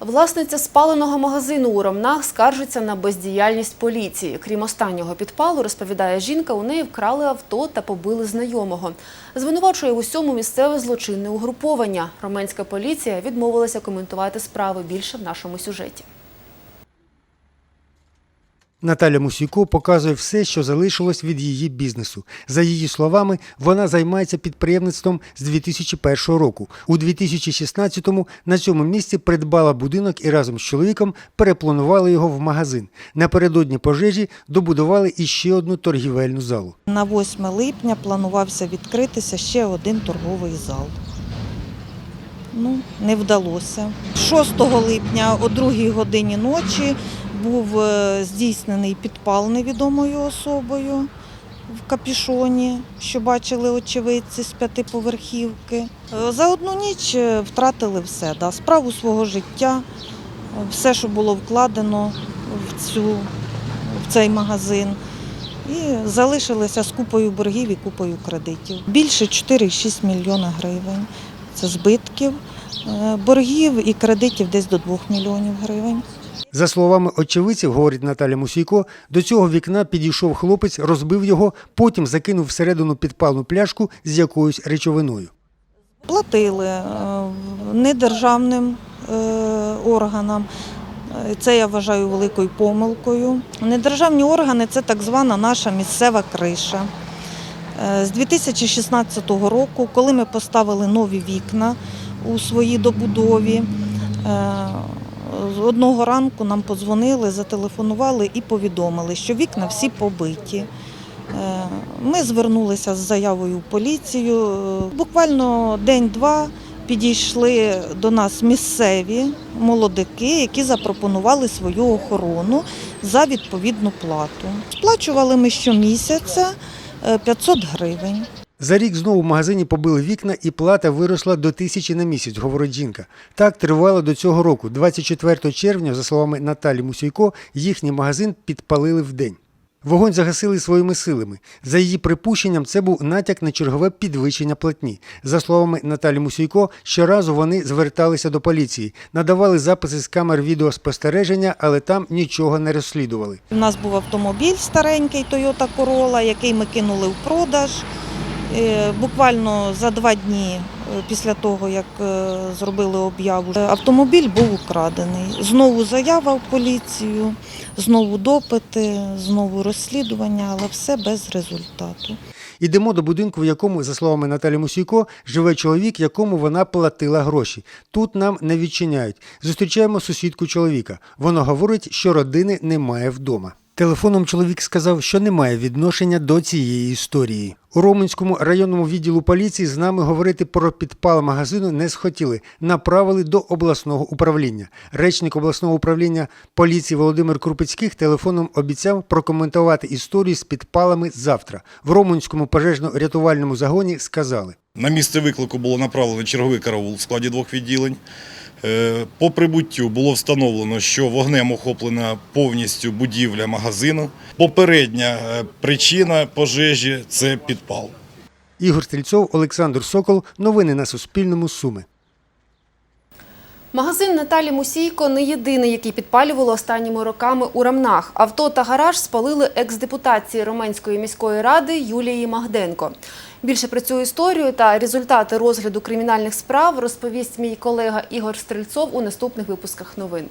Власниця спаленого магазину у Ромнах скаржиться на бездіяльність поліції. Крім останнього підпалу, розповідає жінка, у неї вкрали авто та побили знайомого. Звинувачує в усьому місцеве злочинне угруповання. Роменська поліція відмовилася коментувати справи більше в нашому сюжеті. Наталя Мусійко показує все, що залишилось від її бізнесу. За її словами, вона займається підприємництвом з 2001 року. У 2016-му на цьому місці придбала будинок і разом з чоловіком перепланували його в магазин. Напередодні пожежі добудували іще одну торгівельну залу. На 8 липня планувався відкритися ще один торговий зал. Ну, не вдалося. 6 липня о 2 годині ночі був е, здійснений підпал невідомою особою в капішоні, що бачили очевидці з п'ятиповерхівки. Е, За одну ніч е, втратили все, да, справу свого життя, все, що було вкладено в, цю, в цей магазин. І залишилися з купою боргів і купою кредитів. Більше 4,6 мільйона гривень. Це збитків. Е, Боргів і кредитів десь до 2 мільйонів гривень. За словами очевидців, говорить Наталя Мусійко, до цього вікна підійшов хлопець, розбив його, потім закинув всередину підпалну пляшку з якоюсь речовиною. Платили е, недержавним е, органам. Це я вважаю великою помилкою. Недержавні органи це так звана наша місцева криша. З 2016 року, коли ми поставили нові вікна у своїй добудові, е, одного ранку нам подзвонили, зателефонували і повідомили, що вікна всі побиті. Е, Ми звернулися з заявою в поліцію. Е, Буквально день-два підійшли до нас місцеві молодики, які запропонували свою охорону за відповідну плату. Сплачували ми щомісяця е, 500 гривень. За рік знову в магазині побили вікна і плата виросла до тисячі на місяць, говорить жінка. Так тривало до цього року. 24 червня, за словами Наталі Мусійко, їхній магазин підпалили вдень. Вогонь загасили своїми силами. За її припущенням, це був натяк на чергове підвищення платні. За словами Наталі Мусійко, щоразу вони зверталися до поліції, надавали записи з камер відеоспостереження, але там нічого не розслідували. У нас був автомобіль старенький Toyota Corolla, який ми кинули в продаж. Е, Буквально за два дні е, після того, як е, зробили об'яву, автомобіль був украдений. Знову заява в поліцію, знову допити, знову розслідування, але все без результату. Ідемо до будинку, в якому, за словами Наталі Мусійко, живе чоловік, якому вона платила гроші. Тут нам не відчиняють. Зустрічаємо сусідку чоловіка. Вона говорить, що родини немає вдома. Телефоном чоловік сказав, що не має відношення до цієї історії. У Роменському районному відділу поліції з нами говорити про підпал магазину не схотіли. Направили до обласного управління. Речник обласного управління поліції Володимир Крупицьких телефоном обіцяв прокоментувати історію з підпалами завтра. В Роменському пожежно-рятувальному загоні сказали. На місце виклику було направлено черговий караул в складі двох відділень. Е, По прибуттю було встановлено, що вогнем охоплена повністю будівля магазину. Попередня е, причина пожежі це підпал. Ігор Стрільцов, Олександр Сокол. Новини на Суспільному. Суми. Магазин Наталі Мусійко не єдиний, який підпалювало останніми роками у Рамнах. Авто та гараж спалили екс-депутації Роменської міської ради Юлії Магденко. Більше про цю історію та результати розгляду кримінальних справ розповість мій колега Ігор Стрельцов у наступних випусках новин.